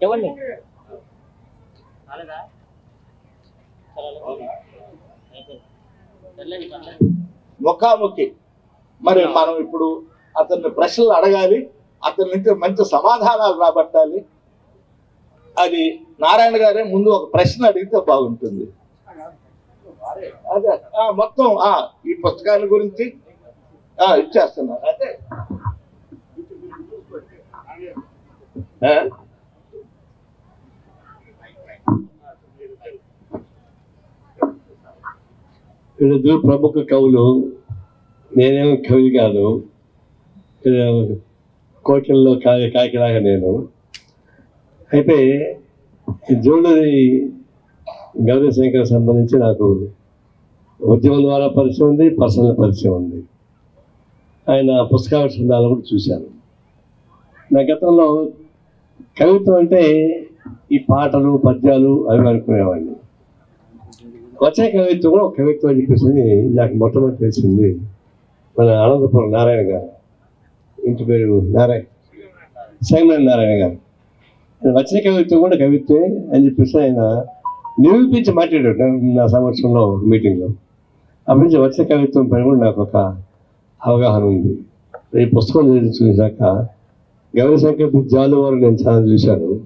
చెప్పండి కాలేదా ముఖాముఖి. మరి మనం ఇప్పుడు అతన్ని ప్రశ్నలు అడగాలి అతని నుంచి మంచి సమాధానాలు రాబట్టాలి. అది నారాయణ గారే ముందు ఒక ప్రశ్న అడిగితే బాగుంటుంది. అదే మొత్తం ఈ పుస్తకాల గురించి ఆ, ఇచ్చేస్తున్నారు అదే. ప్రముఖ కవులు. నేనేమో కవి కాదు. కోకిల్లో కాయ కాకిలాగా నేను. అయితే ఈ గౌరవ గౌరీశంకర్ సంబంధించి నాకు ఉద్యమం ద్వారా పరిచయం ఉంది పర్సనల్ పరిచయం ఉంది. ఆయన పుస్తకావిష్కరణాలు కూడా చూశాను. నా గతంలో కవిత్వం అంటే ఈ పాటలు పద్యాలు అవి అనుకునేవాడిని. వచ్చే కవిత్వం కూడా ఒక కవిత్వం అని చెప్పేసి నాకు మొట్టమొదటి తెలిసింది మన అనంతపురం నారాయణ గారు. ఇంటి పేరు నారాయణ. సైమన్ నారాయణ గారు. ఆయన వచ్చిన కవిత్వం కూడా కవిత్వమే అని చెప్పేసి ఆయన నిరూపించి మాట్లాడాడు నా- సంవత్సరంలో మీటింగ్లో అప్పటి నుంచి వచ్చిన కవిత్వం పైన కూడా నాకు ఒక అవగాహన ఉంది. ఈ పుస్తకం చూసాక చూశాక గౌరీశంకర్ జాలువారు నేను చాలా చూశాను.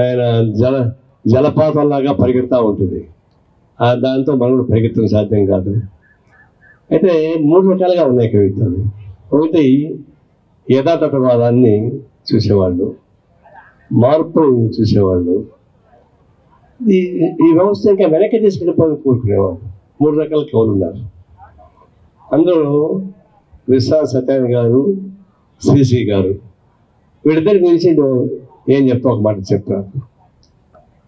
ఆయన జల జలపాతంలాగా పరిగెడతా ఉంటుంది. ఆ దాంతో మనం కూడా పరిగెత్తడం సాధ్యం కాదు. అయితే మూడు రకాలుగా ఉన్నాయి కవిత్వాలు. ఒకటి యథాతథవాదాన్ని చూసేవాళ్ళు మార్పుని చూసేవాళ్ళు. ఈ ఈ వ్యవస్థ ఇంకా వెనక్కి తీసుకెళ్ళిపోయి కోరుకునేవాళ్ళు. మూడు రకాల కవులు ఉన్నారు. అందులో విశ్వాస సత్యాన్ని గారు శ్రీశ్రీ గారు వీళ్ళిద్దరి గురించి ఏం చెప్తా ఒక మాట చెప్తాను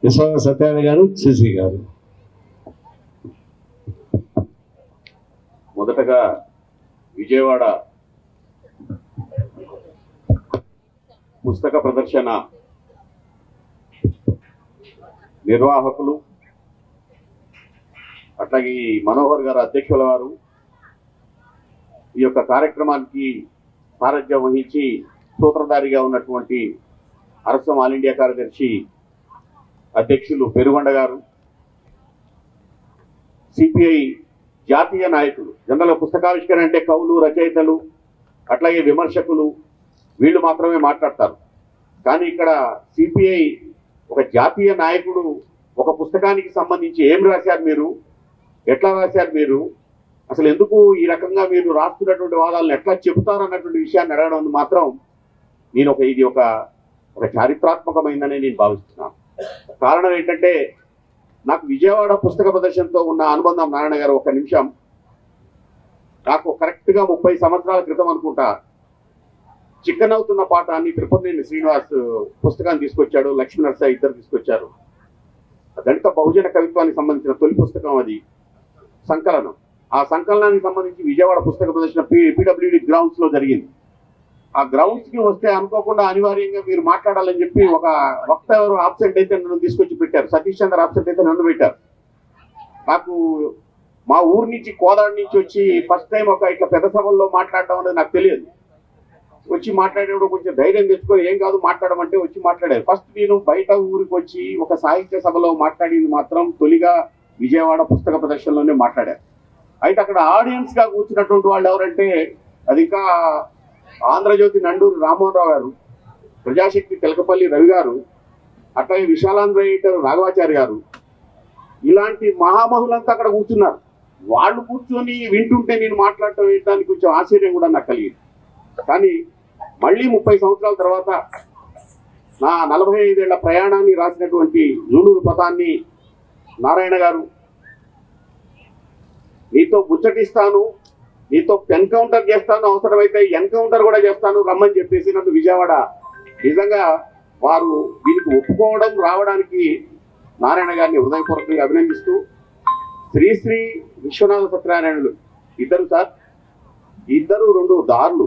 విశ్వాస సత్యాన్ని గారు శ్రీశ్రీ గారు. మొదటగా విజయవాడ పుస్తక ప్రదర్శన నిర్వాహకులు అట్లాగే ఈ మనోహర్ గారు అధ్యక్షుల వారు ఈ యొక్క కార్యక్రమానికి సారథ్యం వహించి సూత్రధారిగా ఉన్నటువంటి అరసం ఆల్ ఇండియా కార్యదర్శి అధ్యక్షులు పెరుగొండ గారు సిపిఐ జాతీయ నాయకులు జనరల్ పుస్తకావిష్కరణ అంటే కవులు రచయితలు అట్లాగే విమర్శకులు వీళ్ళు మాత్రమే మాట్లాడతారు. కానీ ఇక్కడ సిపిఐ ఒక జాతీయ నాయకుడు ఒక పుస్తకానికి సంబంధించి ఏం రాశారు మీరు? ఎట్లా రాశారు మీరు? అసలు ఎందుకు ఈ రకంగా మీరు రాస్తున్నటువంటి వాదాలను ఎట్లా చెబుతారు అన్నటువంటి విషయాన్ని అడగడం మాత్రం నేను ఒక ఇది ఒక ఒక చారిత్రాత్మకమైందని నేను భావిస్తున్నాను. కారణం ఏంటంటే నాకు విజయవాడ పుస్తక ప్రదర్శనతో ఉన్న అనుబంధం నారాయణ గారు ఒక నిమిషం నాకు కరెక్ట్గా ముప్పై సంవత్సరాల క్రితం అనుకుంటా. చికెన్ అవుతున్న పాట అని త్రిపురనేని శ్రీనివాస్ పుస్తకాన్ని తీసుకొచ్చాడు లక్ష్మీ నరసయ్య ఇద్దరు తీసుకొచ్చారు. దళిత బహుజన కవిత్వానికి సంబంధించిన తొలి పుస్తకం అది సంకలనం. ఆ సంకలనానికి సంబంధించి విజయవాడ పుస్తక ప్రదర్శన పిడబ్ల్యూడి గ్రౌండ్స్లో జరిగింది. ఆ గ్రౌండ్స్కి వస్తే అనుకోకుండా అనివార్యంగా మీరు మాట్లాడాలని చెప్పి ఒక వక్త ఎవరు ఆబ్సెంట్ అయితే నన్ను తీసుకొచ్చి పెట్టారు. సతీష్ చంద్ర ఆబ్సెంట్ అయితే నన్ను పెట్టారు. నాకు మా ఊరు నుంచి కోదాడి నుంచి వచ్చి ఫస్ట్ టైం ఒక ఇట్లా పెద్ద సభల్లో మాట్లాడడం అనేది నాకు తెలియదు. వచ్చి మాట్లాడేప్పుడు కొంచెం ధైర్యం తెచ్చుకొని ఏం కాదు మాట్లాడమంటే వచ్చి మాట్లాడారు. ఫస్ట్ నేను బయట ఊరికి వచ్చి ఒక సాహిత్య సభలో మాట్లాడింది మాత్రం తొలిగా విజయవాడ పుస్తక ప్రదర్శనలోనే మాట్లాడారు. అయితే అక్కడ ఆడియన్స్గా కూర్చున్నటువంటి వాళ్ళు ఎవరంటే అది ఇంకా ఆంధ్రజ్యోతి నండూరు రామ్మోహన్ రావు గారు ప్రజాశక్తి తెలకపల్లి రవి గారు అట్లాగే విశాలాంధ్ర ఎడిటర్ రాఘవాచారి గారు. ఇలాంటి మహామహులంతా అక్కడ కూర్చున్నారు. వాళ్ళు కూర్చొని వింటుంటే నేను మాట్లాడటం వేయడానికి కొంచెం ఆశ్చర్యం కూడా నాకు కలిగింది. కానీ మళ్ళీ ముప్పై సంవత్సరాల తర్వాత నా నలభై ఐదేళ్ళ ప్రయాణాన్ని రాసినటువంటి జూలూరు పథాన్ని నారాయణ గారు నీతో ముచ్చటిస్తాను నీతో ఎన్కౌంటర్ చేస్తాను అవసరమైతే ఎన్కౌంటర్ కూడా చేస్తాను రమ్మని చెప్పేసి నన్ను విజయవాడ నిజంగా వారు దీనికి ఒప్పుకోవడం రావడానికి నారాయణ గారిని హృదయపూర్వకంగా అభినందిస్తూ శ్రీశ్రీ విశ్వనాథ సత్యనారాయణులు ఇద్దరు సార్ ఇద్దరు రెండు దారులు.